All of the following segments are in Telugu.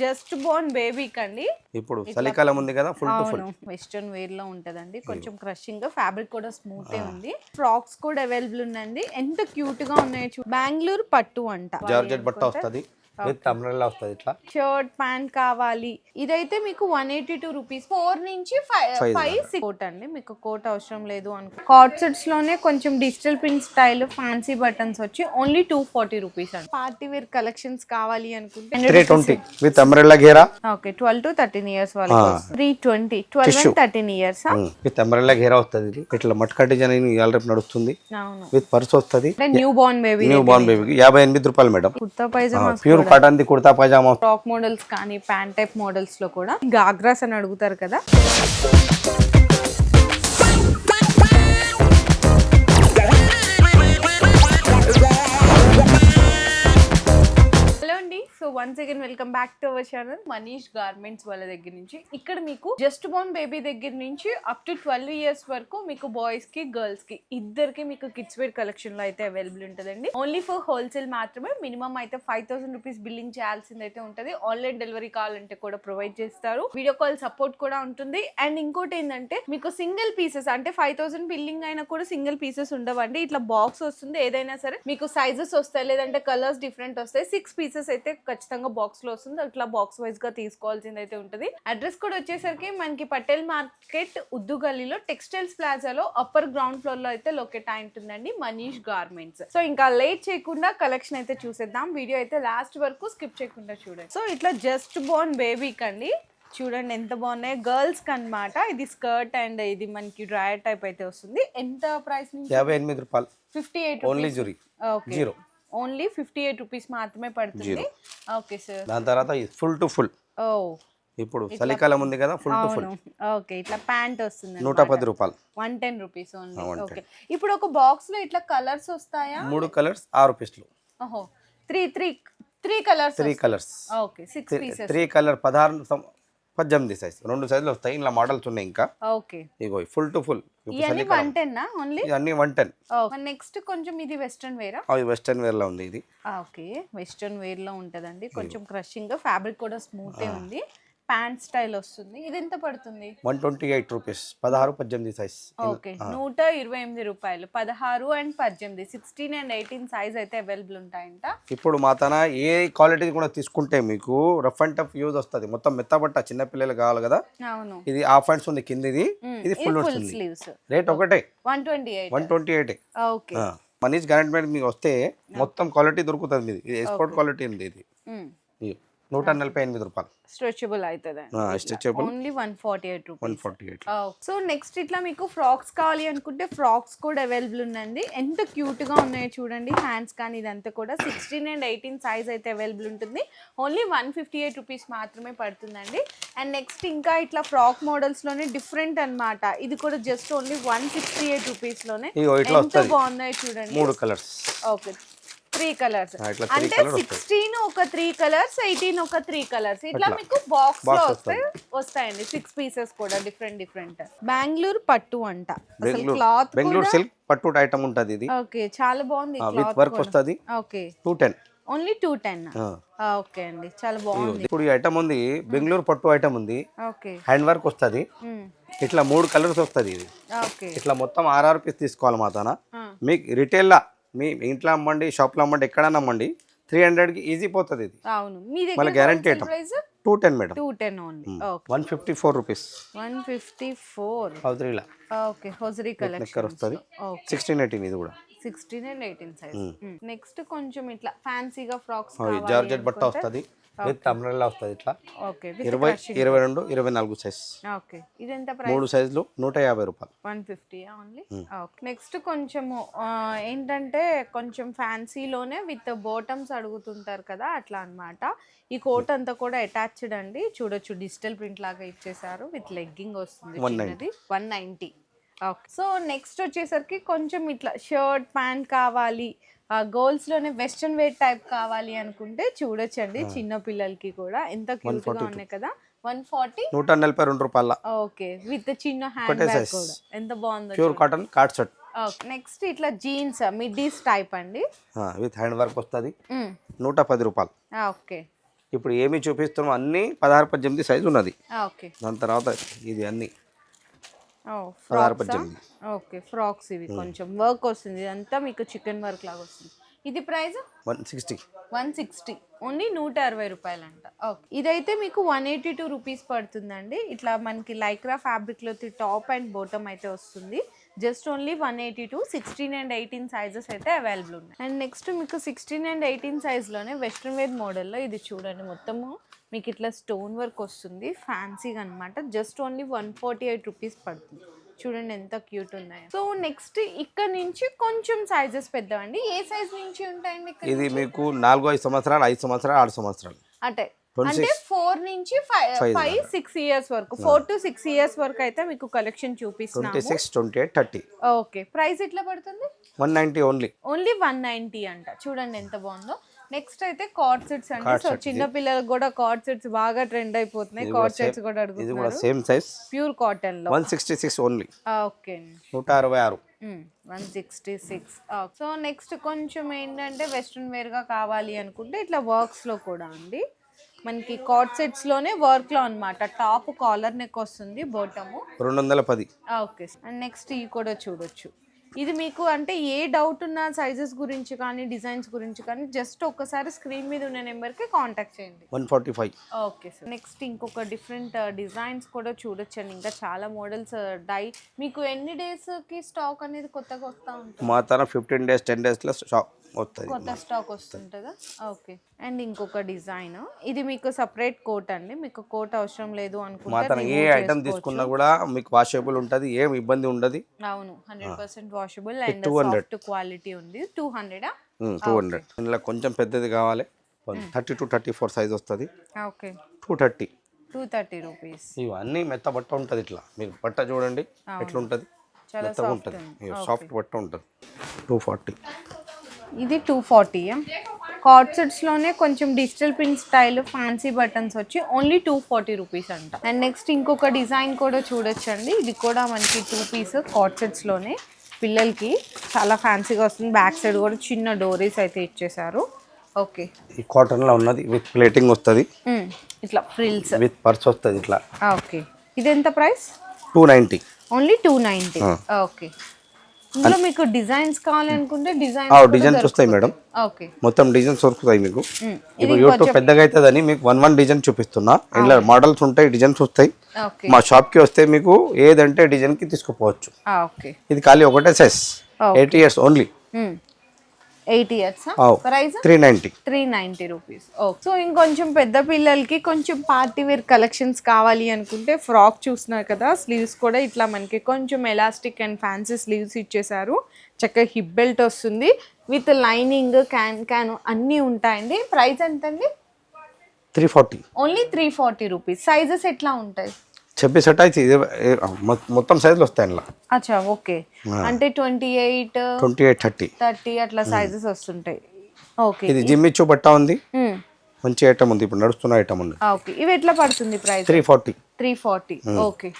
జస్ట్ బోర్న్ బేబీకి అండి. ఇప్పుడు చలికాలం ఉంది కదా ఫుల్ టు ఫుల్ వెస్ట్రన్ వేర్లో ఉంటదండి కొంచెం క్రషింగ్గా ఫ్యాబ్రిక్ కూడా స్మూత్ ఉంది. ఫ్రాక్స్ కూడా అవైలబుల్ ఉందండి ఎంత క్యూట్గా ఉన్నాయో చూ బెంగళూరు పట్టు అంట. జార్జెట్ బట్ట వస్తుంది. విత్ అంబ్రెల్లా వస్తుంది ఇట్లా. షర్ట్ ప్యాంట్ కావాలి. ఇదైతే మీకు one eighty two rupees four నుంచి ఫైవ్. ఫైవ్ కోట్ అండి. మీకు కోట్ అవసరం లేదు అనుకో. కార్డ్ సెట్స్లోనే కొంచెం digital print style fancy buttons వచ్చి ఓన్లీ టూ ఫార్టీ రూపీస్ అండి. పార్టీ వేర్ కలెక్షన్స్ కావాలి అనుకుంటే. With umbrella Gera? Okay twelve to thirteen years వాళ్ళకి three twenty twelve and thirteen years with umbrella గేరా వస్తుంది ఇట్లా మట్కా డిజైన్ రేపు నడుస్తుంది. అవును. విత్ పర్స్ వస్తుంది. అంటే new born baby new born బేబీకి యాభై ఎనిమిది రూపాయలు మేడం. కుర్తా పైజామా ప్యూర్ పటంది కుర్తా పైజామా. టాప్ మోడల్స్ కానీ ప్యాంట్ టైప్ మోడల్స్లో కూడా. గాగ్రాస్ అని అడుగుతారు కదా. Once again welcome back to our channel Manish garments వాళ్ళ దగ్గర నుంచి. ఇక్కడ మీకు జస్ట్ బోర్న్ బేబీ దగ్గర నుంచి అప్ టు ట్వెల్వ్ ఇయర్స్ వరకు మీకు బాయ్స్కి గర్ల్స్కి ఇద్దరికి మీకు కిడ్స్ వేర్ కలెక్షన్లో అయితే అవైలబుల్ ఉంటుందండి. ఓన్లీ ఫర్ హోల్సేల్ మాత్రమే మినిమం అయితే ఫైవ్ థౌసండ్ రూపీస్ బిల్లింగ్ చేయాల్సింది అయితే ఉంటుంది. ఆన్లైన్ డెలివరీ కావాలంటే కూడా ప్రొవైడ్ చేస్తారు. వీడియో కాల్ సపోర్ట్ కూడా ఉంటుంది. అండ్ ఇంకోటి ఏంటంటే మీకు సింగిల్ పీసెస్ అంటే ఫైవ్ థౌసండ్ బిల్లింగ్ అయినా కూడా సింగిల్ పీసెస్ ఉండవండి. ఇట్లా బాక్స్ వస్తుంది. ఏదైనా సరే మీకు సైజెస్ వస్తాయి. లేదంటే కలర్స్ డిఫరెంట్ వస్తాయి. సిక్స్ పీసెస్ అయితే ఖచ్చితంగా బాక్స్లో వస్తుంది. అట్లా బాక్స్ వైజ్గా తీసుకోవాల్సింది అయితే ఉంటుంది. అడ్రస్ కూడా వచ్చేసరికి మనకి పటేల్ మార్కెట్ ఉద్దు గల్లీలో టెక్స్టైల్స్ ప్లాజాలో అప్పర్ గ్రౌండ్ ఫ్లోర్లో అయితే లొకేట్ అయి ఉంటుందండి మనీష్ గార్మెంట్స్ సో ఇంకా లేట్ చేయకుండా కలెక్షన్ అయితే చూసేద్దాం. వీడియో అయితే లాస్ట్ వరకు స్కిప్ చేయకుండా చూడండి. సో ఇట్లా జస్ట్ బోర్న్ బేబీకి అండి. చూడండి ఎంత బాగున్నాయి. గర్ల్స్కి అన్నమాట. ఇది స్కర్ట్ అండ్ ఇది మనకి డ్రాయర్ టైప్ అయితే వస్తుంది. ఎంత ప్రైస్ యాభై ఎనిమిది రూపాయలు. Fifty eight only zero only fifty eight rupees మాత్రమే పడుతుంది. Okay sir. దాని తర్వాత ఫుల్ టు ఫుల్. ఓ. ఇప్పుడు చలికాలం ఉంది కదా ఫుల్ టు ఫుల్. ఓకే ఇట్లా ప్యాంట్ వస్తుంది నూట పది రూపాయలు. One ten rupees only. 110. Okay. ఇప్పుడు ఒక బాక్స్లో ఇట్లా కలర్స్ వస్తాయా? మూడు కలర్స్ ఆరు పీస్లు. ఓహో. Three three three colours three colours. Okay six pieces. Three colour పదహారు పద్దెనిమిది సైజ్ రెండు సైజులు వస్తాయి. ఇలా మోడల్స్ ఉన్నాయి ఇంకా. ఓకే. ఇగో ఫుల్ టు ఫుల్ ఇవన్నీ వన్ టెన్ ఓన్లీ ఇవన్నీ వన్ టెన్ నెక్స్ట్ కొంచెం ఇది వెస్ట్రన్ వేరా అవి వెస్టర్న్ వేర్లో ఉంది ఇది. ఓకే. వెస్ట్రన్ వేర్లో ఉంటదండి. కొంచెం క్రషింగ్ ఫ్యాబ్రిక్ కూడా స్మూత్ ఉంది. ప్యాంట్ స్టైల్ వస్తుంది. ఇది ఎంత పడుతుంది? One twenty eight rupees. పదహారు పద్దెనిమిది సైజ్ ఓకే. నూట ఇరవై ఎనిమిది రూపాయలు. పదహారు అండ్ పద్దెనిమిది. సిక్స్టీన్ అండ్ ఎయిటీన్ సైజ్ అయితే అవైలబుల్ ఉంటాయంట. ఇప్పుడు మా తన ఏ క్వాలిటీ కూడా తీసుకుంటే మీకు రఫ్ అండ్ టఫ్ యూజ్ వస్తుంది. మొత్తం మెత్తబట్ట చిన్న పిల్లలు కావాలి కదా? అవును. ఇది హాఫ్ హ్యాండ్స్ ఉంది మ్మ్. ఇది ఇది ఫుల్ వస్తుంది. స్లీవ్స్ రేట్ ఒకటే. One twenty eight. One twenty eight. Okay. Manish guarantee మీకు వస్తే మొత్తం క్వాలిటీ దొరుకుతుంది మీది. ఇది ఎక్స్పోర్ట్ క్వాలిటీ ఉంది ఇది. నూట నలభై ఎనిమిది రూపాయలు. స్ట్రెచబుల్ అవుతుంది stretchable only one forty eight one forty eight so next ఇట్లా మీకు ఫ్రాక్స్ కావాలి అనుకుంటే ఫ్రాక్స్ కూడా అవైలబుల్ ఉందండి. ఎంత క్యూట్గా ఉన్నాయో చూడండి. హ్యాండ్స్ కానీ ఇదంతా కూడా సిక్స్టీన్ అండ్ ఎయిటీన్ సైజ్ అయితే అవైలబుల్ ఉంటుంది. Only one fifty eight rupees మాత్రమే పడుతుందండి. అండ్ నెక్స్ట్ ఇంకా ఇట్లా ఫ్రాక్ మోడల్స్లోనే డిఫరెంట్ అన్నమాట. ఇది కూడా just only one sixty eight రూపీస్లోనే ఎంత బాగున్నాయో చూడండి. మూడు కలర్స్. Okay three colours. అంటే సిక్స్టీన్ ఒక త్రీ కలర్స్ ఎయిటీన్ ఒక త్రీ కలర్స్. ఇట్లా. మీకు బాక్స్లో వస్తాయి. వస్తాయండి. సిక్స్ పీసెస్ కూడా డిఫరెంట్ డిఫరెంట్ బెంగళూరు పట్టు అంట. అసలు క్లాత్ బెంగళూరు సిల్క్ పట్టు ఐటమ్ ఉంటుంది ఇది. ఓకే చాలా బాగుంది విత్ క్లాత్ వర్క్ వస్తుంది. Okay two ten only two ten okay అండి. చాలా బాగుంది. ఇప్పుడు ఈ ఐటమ్ ఉంది బెంగళూరు పట్టు ఐటమ్ ఉంది. ఓకే హ్యాండ్ వర్క్ వస్తుంది. ఇట్లా మూడు కలర్స్ వస్తుంది ఇది. ఓకే ఇట్లా మొత్తం ఆర్ఆర్ పీస్ తీసుకోవాలి మా తన. మీకు రిటైల్లా మీ ఇంట్లో అమ్మండి షాప్లో అమ్మండి ఎక్కడన్నా అమ్మండి త్రీ హండ్రెడ్కి ఈజీ పోతుంది ఇది. అవును. మీ మళ్ళీ item. Price two ten madam two ten only one fifty four rupees one fifty four అవుతుందిలా okay hosiery collection వస్తుంది. సిక్స్టీన్ ఎయిటీన్ ఇది కూడా. Sixteen and eighteen size next కొంచెం ఇట్లా ఫ్యాన్సీగా ఫ్రాక్స్ జార్జెట్ బట్ట వస్తుంది. విత్ అంబ్రెల్లా వస్తుంది ఇట్లా. ఇరవై ఇరవై రెండు ఇరవై నాలుగు సైజ్ ఓకే ఇది ఎంత ప్రైస్ మూడు సైజులు నూట యాభై రూపాయలు. వన్ ఫిఫ్టీ ఓన్లీ నెక్స్ట్ కొంచెము ఏంటంటే కొంచెం ఫ్యాన్సీలోనే విత్ బోటమ్స్ అడుగుతుంటారు కదా అట్లా అన్నమాట. ఈ కోట్ అంతా కూడా అటాచ్డ్ అండి. చూడొచ్చు డిజిటల్ ప్రింట్ లాగా ఇచ్చేసారు విత్ లెగ్గింగ్ వస్తుంది 190. చిన్నది one ninety okay so next వచ్చేసరికి కొంచెం ఇట్లా షర్ట్ ప్యాంట్ కావాలి. గర్ల్స్లోనే వెస్ట్రన్ వేర్ టైప్ కావాలి అనుకుంటే చూడొచ్చండి చిన్న పిల్లలకి కూడా. ఎంత క్యూట్గా ఉన్నాయి కదా. One forty? నూట నలభై రెండు రూపాయల. ఓకే. విత్ చిన్న హ్యాండ్ బ్యాగ్. కూడా. ఎంత బాగుందో pure cotton cord shirt next ఇట్లా జీన్స్ మిడ్డీస్ టైప్ అండి. విత్ హ్యాండ్ వర్క్ వస్తుంది. నూట పది రూపాయలు. ఓకే. ఇప్పుడు ఏమి చూపిస్తున్నాం అన్నీ పదహారు పద్దెనిమిది సైజు ఉన్నది. ఓకే. దాని తర్వాత ఇది అన్నీ. పదహారు పద్దెనిమిది. ఓకే ఫ్రాక్స్ ఇవి కొంచెం వర్క్ వస్తుంది. ఇదంతా మీకు చికెన్ వర్క్ లాగా వస్తుంది. ఇది price? One sixty. One sixty. Only నూట అరవై రూపాయలు అంట ఓకే. ఇదైతే మీకు వన్ ఎయిటీ టూ రూపీస్ పడుతుందండి. ఇట్లా మనకి లైక్రా ఫ్యాబ్రిక్లో టాప్ అండ్ బాటమ్ అయితే వస్తుంది. Just only one eighty two sixteen and eighteen sizes అయితే అవైలబుల్ ఉన్నాయి. అండ్ నెక్స్ట్ మీకు సిక్స్టీన్ అండ్ ఎయిటీన్ సైజ్లోనే వెస్ట్రన్ వేర్ మోడల్లో ఇది చూడండి మొత్తము. మీకు ఇట్లా స్టోన్ వర్క్ వస్తుంది. ఫ్యాన్సీగా అనమాట just only one forty eight rupees పడుతుంది. చూడండి ఎంత క్యూట్ ఉన్నాయో. సో నెక్స్ట్ ఇక్కడ నుంచి కొంచెం సైజెస్ పెద్దవండి. ఏ సైజ్ నుంచి ఉంటాయండి ఇక్కడ ఇది మీకు నాలుగు ఐదు సంవత్సరాలు ఐదు సంవత్సరాలు ఆరు సంవత్సరాలు. అంటే. అంటే. ఫోర్ నుంచి ఫైవ్ ఫైవ్ సిక్స్ ఇయర్స్ వరకు. ఫోర్ టు సిక్స్ ఇయర్స్ వరకు అయితే మీకు కలెక్షన్ ట్వంటీ చూపిస్తున్నాము. Six twenty eight thirty okay price ఎట్లా పడుతుంది? One ninety only only one ninety అంట. చూడండి ఎంత బాగుందో. నెక్స్ట్ అయితే కార్డ్ సెట్స్ అండి. సో చిన్న పిల్లలకు కూడా కార్డ్ సెట్స్ బాగా ట్రెండ్ అయిపోతున్నాయి. కార్డ్ సెట్స్ కూడా అడుగుతున్నారు. సేమ్ సైజ్ ప్యూర్ కాటన్లో. One sixty six only okay నూట అరవై ఆరు. One sixty six so next కొంచెం ఏంటంటే వెస్ట్రన్ వేర్గా కావాలి అనుకుంటే ఇట్లా వర్క్స్లో కూడా అండి. మనకి కార్డ్ సెట్స్లోనే వర్క్లో అనమాట టాప్ కాలర్ నెక్ వస్తుంది బోటము రెండు వందల పది ఓకే అండ్ నెక్స్ట్ ఇవి కూడా చూడొచ్చు. ఇది మీకు అంటే ఏ డౌట్ ఉన్న సైజెస్ గురించి కానీ డిజైన్స్ గురించి కానీ జస్ట్ ఒక్కసారి స్క్రీన్ మీద ఉన్న నెంబర్కి కాంటాక్ట్ చేయండి. One forty five. Okay sir next ఇంకొక డిఫరెంట్ డిజైన్స్ కూడా చూడొచ్చండి. ఇంకా చాలా మోడల్స్ డై మీకు ఎన్ని డేస్కి స్టాక్ అనేది కొత్తగా వస్తూ ఉంటుంది? మా తన ఫిఫ్టీన్ డేస్ టెన్ డేస్లో వస్తుంది. కొత్త స్టాక్ వస్తుంటుందా? ఓకే అండ్ ఇంకొక డిజైన్ ఇది మీకు సపరేట్ కోట్ అండి. మీకు కోట్ అవసరం లేదు అనుకుంటే ఏ ఐటమ్. తీసుకున్నా కూడా మీకు వాషబుల్ ఉంటుంది ఏం ఇబ్బంది ఉండదు. అవును. Hundred percent washable and 200. Soft quality ఉంది. టూ హండ్రెడా టూ హండ్రెడ్ ఇందులో కొంచెం పెద్దది కావాలి. Thirty to thirty four size వస్తుంది. Okay two thirty two thirty rupees ఇవన్నీ మెత్త బట్ట ఉంటుంది ఇట్లా. మీరు బట్ట చూడండి ఎట్లా ఉంటుంది చాలా మెత్తగా సాఫ్ట్ ఉంటుంది. సాఫ్ట్ బట్ట ఉంటుంది. టూ ఫార్టీ ఇది టూ ఫార్టీ కార్డ్సెట్స్లోనే కొంచెం digital print style fancy buttons వచ్చి ఓన్లీ టూ ఫార్టీ రూపీస్ అంట. అండ్ నెక్స్ట్ ఇంకొక డిజైన్ కూడా చూడొచ్చండి. ఇది కూడా మనకి టూ పీస్ కార్డ్సెట్స్లోనే పిల్లలకి చాలా ఫ్యాన్సీగా వస్తుంది. బ్యాక్ సైడ్ కూడా చిన్న డోరీస్ అయితే ఇచ్చేసారు ఓకే. ఈ కాటన్లో ఉన్నది విత్ ప్లేటింగ్ వస్తుంది. ఇట్లా ఫ్రిల్స్. విత్ పర్స్ వస్తుంది ఇట్లా. ఓకే. ఇది ఎంత price? Two ninety. Only two ninety. Okay. ఇందులో మీకు డిజైన్స్ కావాలనుకుంటే డిజైన్ డిజైన్స్ వస్తాయి మేడం. ఓకే. మొత్తం డిజైన్స్ దొరుకుతాయి మీకు. ఇప్పుడు యూట్యూబ్ పెద్దగా అవుతుందని మీకు వన్ వన్ డిజైన్ చూపిస్తున్నా. ఇంట్లో మోడల్స్ ఉంటాయి డిజైన్స్ వస్తాయి. మా షాప్కి వస్తే మీకు ఏదంటే డిజైన్కి తీసుకుపోవచ్చు. ఓకే. ఇది ఖాళీ ఒకటే size eighty years only eight years. Price? Three ninety three ninety rupees okay. So ఇంకొంచెం పెద్ద పిల్లలకి కొంచెం పార్టీ వేర్ కలెక్షన్స్ కావాలి అనుకుంటే ఫ్రాక్ చూస్తున్నారు కదా స్లీవ్స్ కూడా ఇట్లా మనకి కొంచెం ఎలాస్టిక్ అండ్ ఫ్యాన్సీ స్లీవ్స్ ఇచ్చేసారు చక్కగా హిప్ బెల్ట్ వస్తుంది. విత్ లైనింగ్ క్యాన్ క్యాన్ అన్నీ ఉంటాయండి. ప్రైస్ ఎంత అండి three forty only three forty rupees sizes ఎట్లా ఉంటాయి? చెప్పేసట మొత్తం సైజులు వస్తాయి అందులో అచ్చా ఓకే. అంటే twenty eight twenty eight thirty thirty అట్లా సైజెస్ వస్తుంటాయి. ఓకే. ఇది జిమ్మిచ్చు బట్ట ఉంది. మంచి ఐటమ్ ఉంది. ఇప్పుడు నడుస్తున్న ఐటమ్ ఉంది. ఓకే. ఇవి ఎట్లా పడుతుంది price three forty three forty okay.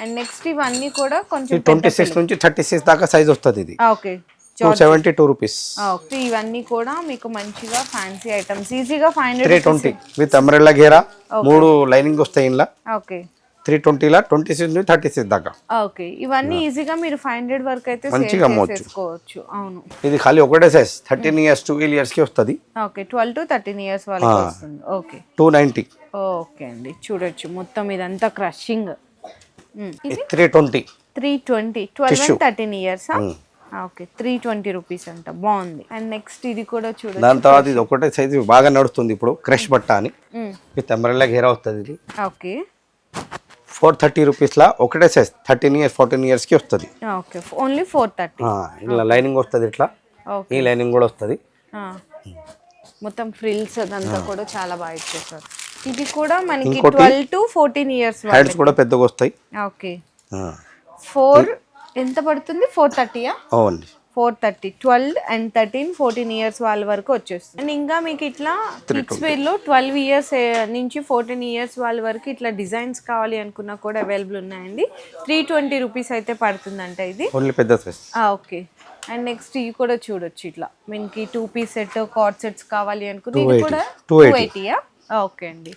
And next ఇవన్నీ కూడా కొంచెం ట్వంటీ సిక్స్ నుంచి థర్టీ సిక్స్ దాకా సైజ్ వస్తుంది ఇది. Okay. Two seventy two rupees okay. ఇవన్నీ కూడా మీకు మంచిగా ఫ్యాన్సీ ఐటమ్స్ ఈజీగా five three twenty with umbrella గేరా మూడు లైనింగ్ వస్తాయి ఇంట్లో ఓకే. త్రీ ట్వంటీలా ట్వంటీ సిక్స్ నుంచి థర్టీ సిక్స్ దాకా. ఓకే. ఇవన్నీ ఈజీగా మీరు ఫైవ్ హండ్రెడ్ వరకు అయితే మంచిగా అమ్మవచ్చు. చేసుకోవచ్చు అవును. ఇది ఖాళీ ఒకటే సైజ్ థర్టీన్ ఇయర్స్ ట్వెల్వ్ ఇయర్స్కి వస్తుంది. Okay. Twelve to thirteen years వస్తుంది. ఓకే. టూ నైంటీ ఓకే అండి. చూడొచ్చు. మొత్తం ఇదంతా crushing three twenty three twenty twelve thirteen years okay. Three twenty rupees అంట. బాగుంది. అండ్ నెక్స్ట్ ఇది కూడా చూడొచ్చు. దాని తర్వాత ఇది ఒకటే సైజ్ బాగా నడుస్తుంది ఇప్పుడు. క్రష్ బట్ట అని. విత్ అంబ్రెల్లా గేరా వస్తుంది ఇది. ఓకే. ఫోర్ థర్టీ రూపీస్లా ఒకటే సైజ్ థర్టీన్ ఇయర్స్ ఫోర్టీన్ ఇయర్స్కి వస్తుంది. ఓకే. ఓన్లీ ఫోర్ థర్టీ ఇలా లైనింగ్ వస్తుంది ఇట్లా. ఈ లైనింగ్ కూడా వస్తుంది. మొత్తం ఫ్రిల్స్ అదంతా కూడా చాలా బాగా ఇచ్చేసారు. ఇది కూడా మనకి twelve to fourteen years hands కూడా పెద్దగా వస్తాయి. ఓకే. ఫోర్ ఎంత పడుతుంది? ఫోర్ థర్టీయా అవునండి four thirty twelve and thirteen fourteen years వాళ్ళ వరకు వచ్చేస్తుంది. అండ్ ఇంకా మీకు ఇట్లా కిడ్స్ వేర్లో ట్వెల్వ్ ఇయర్స్ నుంచి ఫోర్టీన్ ఇయర్స్ వాళ్ళ వరకు ఇట్లా డిజైన్స్ కావాలి అనుకున్నా కూడా అవైలబుల్ ఉన్నాయండి. త్రీ ట్వంటీ రూపీస్ అయితే పడుతుందంట ఇది. పెద్ద ఓకే. అండ్ నెక్స్ట్ ఇవి కూడా చూడొచ్చు ఇట్లా. మనకి two piece set card sets కావాలి అనుకుంటే ఇది 280. కూడా టూ 280. ఎయిటీయా ఓకే అండి.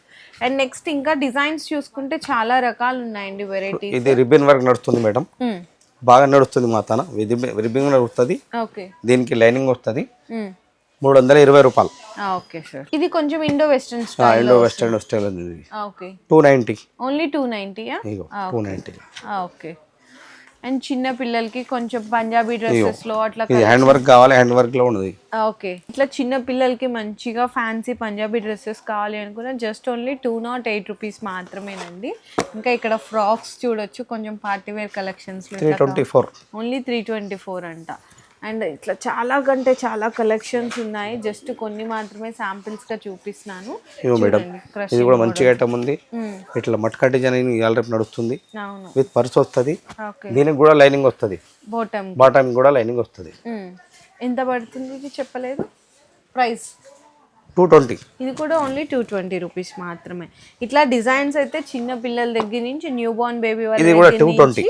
అండ్ నెక్స్ట్ ఇంకా డిజైన్స్ చూసుకుంటే చాలా రకాలు ఉన్నాయండి వెరైటీ ఇది రిబ్బన్ వర్క్ నడుస్తుంది మేడం. బాగా నడుస్తుంది మా తన. రిబ్బన్ నడుస్తుంది. దీనికి లైనింగ్ వస్తుంది. మూడు వందల ఇరవై రూపాయలు. ఇది కొంచెం Indo western style Indo western style ఉంది టూ నైంటీ. ఓన్లీ టూ ఇగో టూ నైంటీ. ఓకే. అండ్ చిన్న పిల్లలకి కొంచెం పంజాబీ డ్రెస్సెస్లో అట్లా ఇది హ్యాండ్ వర్క్ కావాలి హ్యాండ్ వర్క్లో ఉన్నది ఓకే. ఇట్లా చిన్న పిల్లలకి మంచిగా ఫ్యాన్సీ పంజాబీ డ్రెస్సెస్ కావాలి అనుకున్న just only two naught eight rupees మాత్రమేనండి. ఇంకా ఇక్కడ ఫ్రాక్స్ చూడొచ్చు కొంచెం party wear collections only three twenty four అంట. అండ్ ఇట్లా చాలా కంటే చాలా కలెక్షన్స్ ఉన్నాయి. జస్ట్ కొన్ని మాత్రమే samples గా చూపిస్తున్నాను. ఇగో మేడం ఇది కూడా మంచిగా ఐటమ్ ఉంది. మ్మ్. ఇట్లా మట్కా డిజైన్ రేపు నడుస్తుంది. విత్ పర్స్ వస్తుంది. దీనికి కూడా లైనింగ్ వస్తుంది. బోటమ్ బాటమ్ కూడా లైనింగ్ వస్తుంది. ఎంత పడుతుంది ఇది చెప్పలేదు? ప్రైస్ టూ ట్వంటీ ఇది కూడా ఓన్లీ టూ ట్వంటీ రూపీస్ మాత్రమే. ఇట్లా డిజైన్స్ అయితే చిన్న పిల్లల దగ్గర నుంచి న్యూ బోర్న్ బేబీ వాళ్ళ ఇది కూడా దగ్గర 220.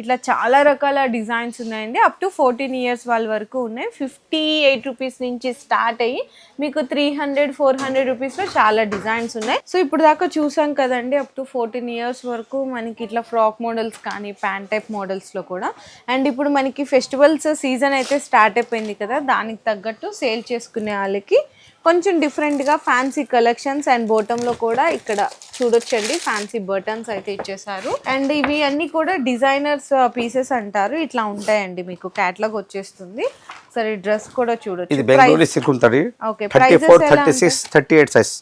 ఇట్లా చాలా రకాల డిజైన్స్ ఉన్నాయండి. అప్ టు ఫోర్టీన్ ఇయర్స్ వాళ్ళ వరకు ఉన్నాయి. ఫిఫ్టీ ఎయిట్ రూపీస్ నుంచి స్టార్ట్ అయ్యి మీకు త్రీ హండ్రెడ్ ఫోర్ హండ్రెడ్ రూపీస్లో చాలా డిజైన్స్ ఉన్నాయి. సో ఇప్పుడు దాకా చూసాం కదండి అప్ టు ఫోర్టీన్ ఇయర్స్ వరకు మనకి ఇట్లా ఫ్రాక్ మోడల్స్ కానీ ప్యాంట్ టైప్ మోడల్స్లో కూడా. అండ్ ఇప్పుడు మనకి ఫెస్టివల్స్ సీజన్ అయితే స్టార్ట్ అయిపోయింది కదా దానికి తగ్గట్టు సేల్ చేసుకునే వాళ్ళకి కొంచెం డిఫరెంట్గా ఫ్యాన్సీ కలెక్షన్స్ అండ్ బోటంలో కూడా ఇక్కడ చూడొచ్చండి. ఫ్యాన్సీ బటన్స్ అయితే ఇచ్చేసారు అండ్ ఇవి అన్ని కూడా డిజైనర్స్ పీసెస్ అంటారు. ఇట్లా ఉంటాయండి మీకు. క్యాట్లాగ్ వచ్చేస్తుంది. సరే డ్రెస్ కూడా ఇది చూడొచ్చు బెంగళూరు సిల్క్ ఉంటుంది. Okay thirty four thirty six thirty eight size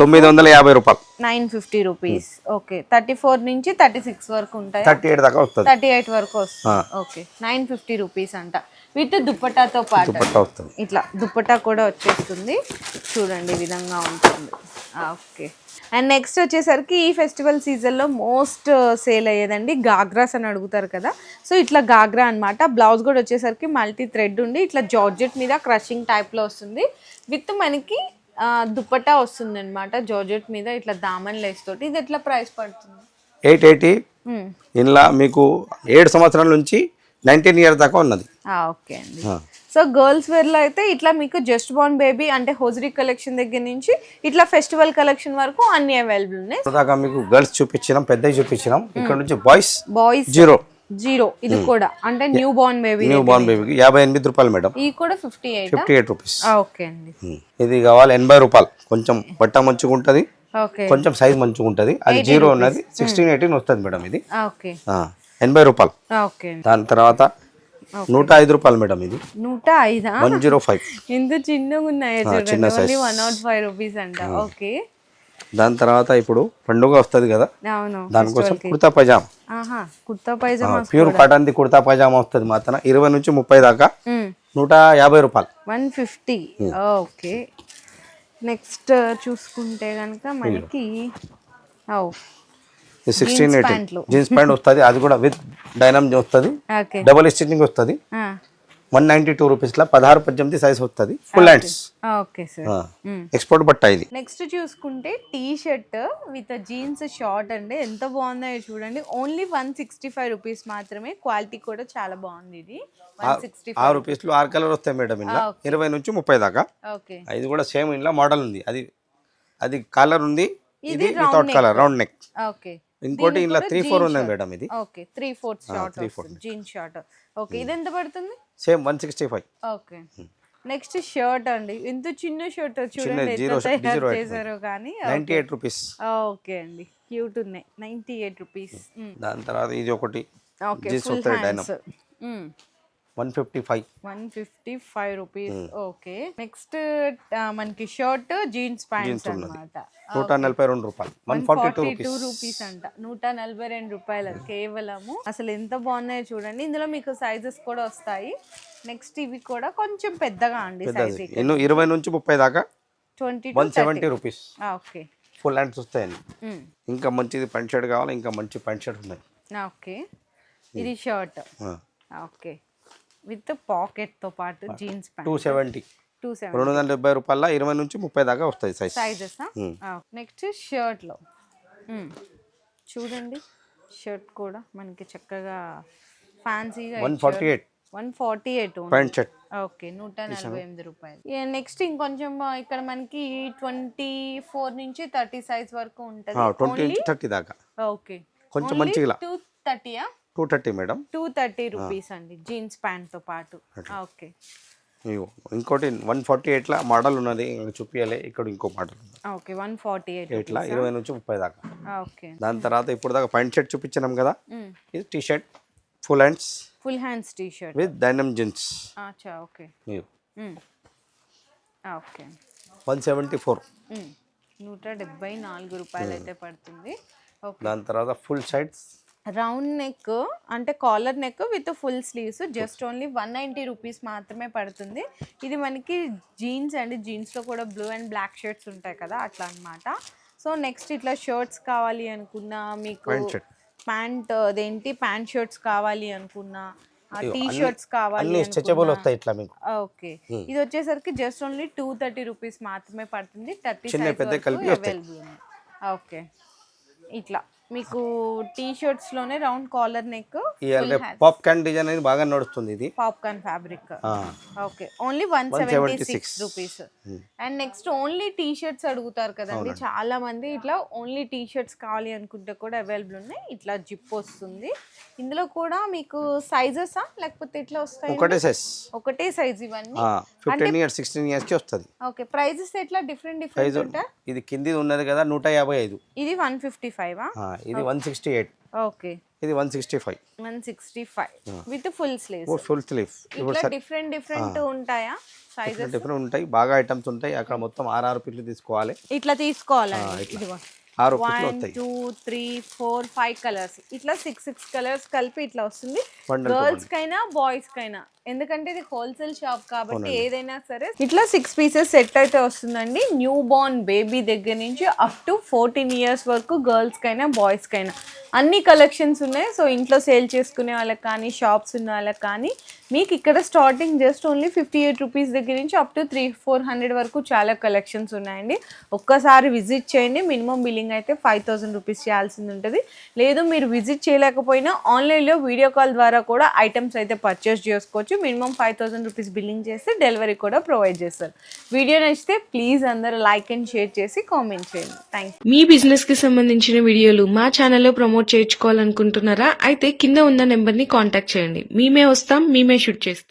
తొమ్మిది వందల యాభై రూపాయలు. Nine fifty rupees. Okay thirty four నుంచి థర్టీ సిక్స్ వరకు ఉంటాయి? థర్టీ ఎయిట్ దాకా వస్తుంది. థర్టీ ఎయిట్ వరకు వస్తుంది. ఓకే నైన్ ఫిఫ్టీ రూపీస్ అంట. విత్ దుప్పటాతో పాటు. ఇట్లా దుప్పటా కూడా వచ్చేస్తుంది. చూడండి ఈ విధంగా ఉంటుంది. ఓకే. అండ్ నెక్స్ట్ వచ్చేసరికి ఈ ఫెస్టివల్ సీజన్లో మోస్ట్ సేల్ అయ్యేదండి గాగ్రాస్ అని అడుగుతారు కదా. సో ఇట్లా గాగ్రా అన్నమాట. బ్లౌజ్ కూడా వచ్చేసరికి మల్టీ థ్రెడ్ ఉండి ఇట్లా జార్జెట్ మీద క్రషింగ్ టైప్లో వస్తుంది. విత్ మనకి దుప్పటా వస్తుంది అనమాట జార్జెట్ మీద ఇట్లా దామన్ లేస్ తోటి. ఇది ఎట్లా ప్రైస్ పడుతుంది? Eight eighty. ఇందులో మీకు ఏడు సంవత్సరాల నుంచి నైన్టీన్ ఇయర్స్ దాకా ఉన్నది. ఓకే అండి. సో గర్ల్స్ వేర్లో అయితే ఇట్లా మీకు జస్ట్ బార్న్ బేబీ అంటే హోజరీ కలెక్షన్ దగ్గర నుంచి ఇట్లా ఫెస్టివల్ కలెక్షన్ వరకు అన్ని అవైలబుల్ ఉన్నాయి. దాకా మీకు గర్ల్స్ చూపించినాం పెద్దవి చూపించినాం. ఇక్కడ నుంచి బాయ్స్ బాయ్స్ జీరో. జీరో ఇది కూడా. అంటే new born baby new born బేబీకి యాభై ఎనిమిది రూపాయలు మేడం. ఈ కూడా fifty eight? Fifty eight rupees. Okay అండి. ఇది కావాలి ఎనభై రూపాయలు. కొంచెం బట్ట మంచిగా ఉంటుంది. కొంచెం సైజ్ మంచిగా ఉంటుంది. అది జీరో ఉన్నది. సిక్స్టీన్ ఎయిటీన్ వస్తుంది మేడం ఇది. ఓకే. ఎనభై రూపాయలు. దాని తర్వాత నూట ఐదు రూపాయలు మేడం ఇది. నూట ఐదా? One zero five. ఎంత చిన్నగా ఉన్నాయో చిన్న వన్ నాట్ ఫైవ్ రూపీస్ అంట. ఓకే. దాని తర్వాత ఇప్పుడు పండుగ వస్తుంది కదా? దానికోసం kurta pyjama. Kurta pyjama pure కాటన్ది kurta pyjama వస్తుంది మాత్రం. ఇరవై నుంచి ముప్పై దాకా నూట యాభై రూపాయలు. One fifty. ఓకే. నెక్స్ట్ చూసుకుంటే కనుక మనకి సిక్స్టీన్ ఎయిటీన్. జీన్స్ ప్యాంట్ వస్తుంది అది కూడా విత్ డైనమ్ వస్తుంది. డబుల్ స్టిచ్చింగ్ వస్తుంది. వన్ నైంటీ టూ రూపీస్లో పదహారు పద్దెనిమిది సైజ్ వస్తుంది. ఫుల్ హ్యాండ్స్ ఎక్స్పోర్ట్ బట్ట ఇది. నెక్స్ట్ చూసుకుంటే T shirt with jeans short అండి. ఎంత బాగుందో చూడండి. Only one sixty five rupees మాత్రమే. క్వాలిటీ కూడా చాలా బాగుంది ఇది. ఆరు రూపీస్లో ఆరు కలర్ వస్తాయి మేడం ఇంట్లో ఇరవై నుంచి ముప్పై దాకా. ఓకే ఇది కూడా సేమ్ ఇంట్లో మోడల్ ఉంది. అది అది కలర్ ఉంది. ఇది without colour round neck okay ఇంకోటి ఇంట్లో త్రీ ఫోర్ ఉన్నాయి మేడం ఇది. Okay three fourth short jeans short okay ఇది ఎంత పడుతుంది? Same one sixty five. Okay. Next shirt అండి. ఎంత చిన్న షర్ట్ చూడండి చేశారో కానీ నైంటీ ఎయిట్ రూపీస్. ఓకే అండి క్యూట్ ఉన్నాయి నైంటీ ఎయిట్ రూపీస్. దాని తర్వాత ఇది ఒకటి. Okay full hands. One fifty five. One fifty five rupees. Okay. Next మనకి షర్ట్ జీన్స్ ప్యాంట్స్ అన్నమాట. నూట నలభై రెండు రూపాయలు. One forty two two rupees. అంట నూట నలభై రెండు రూపాయలు కేవలము. అసలు ఎంత బాగున్నాయో చూడండి. ఇందులో మీకు సైజెస్ కూడా వస్తాయి. నెక్స్ట్ ఇవి కూడా కొంచెం పెద్దగా అండి సైజ్ ఇరవై నుంచి ముప్పై దాకా? Twenty one seventy rupees. Okay. Full hands వస్తాయండి. ఇంకా మంచిది పంట్ షర్ట్ కావాలి ఇంకా మంచి పంట్ షర్ట్ ఉన్నాయి. ఓకే. ఇది షర్ట్. ఓకే. విత్ పాకెట్తో పాటు jeans two seventy two seven రెండు వందల డెబ్బై రూపాయల ఇరవై నుంచి ముప్పై దాకా వస్తాయి సైజ్ సైజెస్ నెక్స్ట్ షర్ట్లో. మ్మ్. చూడండి. షర్ట్ కూడా మనకి చక్కగా ఫ్యాన్సీగా one forty eight one forty eight pant shirt okay నూట నలభై ఎనిమిది రూపాయలు. నెక్స్ట్ ఇంకొంచెం ఇక్కడ మనకి ట్వంటీ ఫోర్ నుంచి థర్టీ సైజ్ వరకు ఉంటుంది. ట్వంటీ థర్టీ దాకా. ఓకే కొంచెం మంచిగా two థర్టీయా two thirty madam. Two thirty rupees అండి జీన్స్ ప్యాంట్తో పాటు ఓకే. ఇంకోటి వన్ ఫార్టీ ఎయిట్లా మోడల్ ఉన్నది చూపించాలి ఇక్కడ ఇంకో model okay one forty eight ఇట్లా ఇరవై నుంచి ముప్పై దాకా. ఓకే. దాని తర్వాత ఇప్పుడు దాకా ప్యాంట్ షర్ట్ చూపించినాం కదా? ఇది T shirt full hands. Full hands T shirt with denim jeans. అచ్చా okay. Okay. One seventy four. నూట డెబ్బై నాలుగు రూపాయలు అయితే పడుతుంది దాని తర్వాత ఫుల్ సైడ్స్ రౌండ్ నెక్ అంటే collar neck with full sleeves just only one ninety rupees మాత్రమే పడుతుంది. ఇది మనకి జీన్స్ అండి. జీన్స్లో కూడా బ్లూ అండ్ బ్లాక్ షర్ట్స్ ఉంటాయి కదా అట్లా అన్నమాట. సో నెక్స్ట్ ఇట్లా షర్ట్స్ కావాలి అనుకున్నా మీకు. ప్యాంట్ అదేంటి? ప్యాంట్ షర్ట్స్ కావాలి అనుకున్నా టీ షర్ట్స్ కావాలి అన్ని స్ట్రెచబుల్ వస్తాయి ఇట్లా మీకు. ఓకే. ఇది వచ్చేసరికి just only two thirty rupees మాత్రమే పడుతుంది థర్టీ. Available okay. ఇట్లా. మీకు టీ షర్ట్స్లోనే రౌండ్ కాలర్ నెక్ ఈ పాప్ క్యాన్ డిజైన్ అనేది బాగా నడుస్తుంది ఇది. పాప్కార్న్ ఫ్యాబ్రిక్ ఆ, okay only one seventy six 176. Rupees and next only T shirts అడుగుతారు కదండి. చాలా మంది ఇట్లా ఓన్లీ టీ షర్ట్స్ కావాలి అనుకుంటే కూడా అవైలబుల్ ఉన్నాయి. ఇట్లా జిప్ వస్తుంది. ఇందులో కూడా మీకు సైజెసా లేకపోతే ఇట్లా వస్తాయి ఒకటే సైజ్ ఒకటే సైజ్ ఇవన్నీ. ఫిఫ్టీన్ ఇయర్స్ సిక్స్టీన్ ఇయర్స్కి వస్తుంది. ఓకే ప్రైజెస్ ఎట్లా? డిఫరెంట్ డిఫరెంట్ ఉంటాయి? ఇది కింది ఉన్నది కదా నూట యాభై ఐదు. ఇది వన్ ఫిఫ్టీ ఫైవ్ ఇది వన్ సిక్స్టీ ఎయిట్ ఓకే ఇది one sixty five one sixty five with full sleeves full sleeve ఇప్పుడు ఇట్లా డిఫరెంట్ డిఫరెంట్ ఉంటాయా? సైజెస్ డిఫరెంట్ ఉంటాయి. బాగా ఐటమ్స్ ఉంటాయి. అక్కడ మొత్తం ఆరు ఆరు పిట్లు తీసుకోవాలి. ఇట్లా తీసుకోవాలండి. ఇదిగో. ఆరు one two three four five colours ఇట్లా సిక్స్ సిక్స్ కలర్స్ కలిపి ఇట్లా వస్తుంది. గర్ల్స్ కైనా బాయ్స్ కైనా. ఎందుకంటే ఇది హోల్సేల్ షాప్ కాబట్టి ఏదైనా సరే ఇట్లా సిక్స్ పీసెస్ సెట్ అయితే వస్తుందండి. న్యూ బోర్న్ బేబీ దగ్గర నుంచి అప్ టు ఫోర్టీన్ ఇయర్స్ వరకు గర్ల్స్ కైనా బాయ్స్ కైనా. అన్ని కలెక్షన్స్ ఉన్నాయి. సో ఇంట్లో సేల్ చేసుకునే వాళ్ళకి కానీ షాప్స్ ఉన్న వాళ్ళకి కానీ మీకు ఇక్కడ starting just only fifty eight rupees దగ్గర నుంచి up to three four hundred వరకు చాలా కలెక్షన్స్ ఉన్నాయండి. ఒక్కసారి విజిట్ చేయండి. మినిమం బిల్లింగ్ అయితే ఫైవ్ థౌసండ్ రూపీస్ చేయాల్సింది ఉంటుంది. లేదు మీరు విజిట్ చేయలేకపోయినా ఆన్లైన్లో వీడియో కాల్ ద్వారా కూడా ఐటమ్స్ అయితే పర్చేస్ చేసుకోవచ్చు. Minimum five thousand rupees billing చేస్తే డెలివరీ కూడా ప్రొవైడ్ చేస్తారు. వీడియో నచ్చితే ప్లీజ్ అందరూ లైక్ అండ్ షేర్ చేసి కామెంట్ చేయండి. థ్యాంక్ మీ బిజినెస్కి సంబంధించిన వీడియోలు మా ఛానల్లో ప్రమోట్ చేయించుకోవాలనుకుంటున్నారా? అయితే కింద ఉన్న నెంబర్ని కాంటాక్ట్ చేయండి. మేమే వస్తాం మేమే షూట్ చేస్తాం.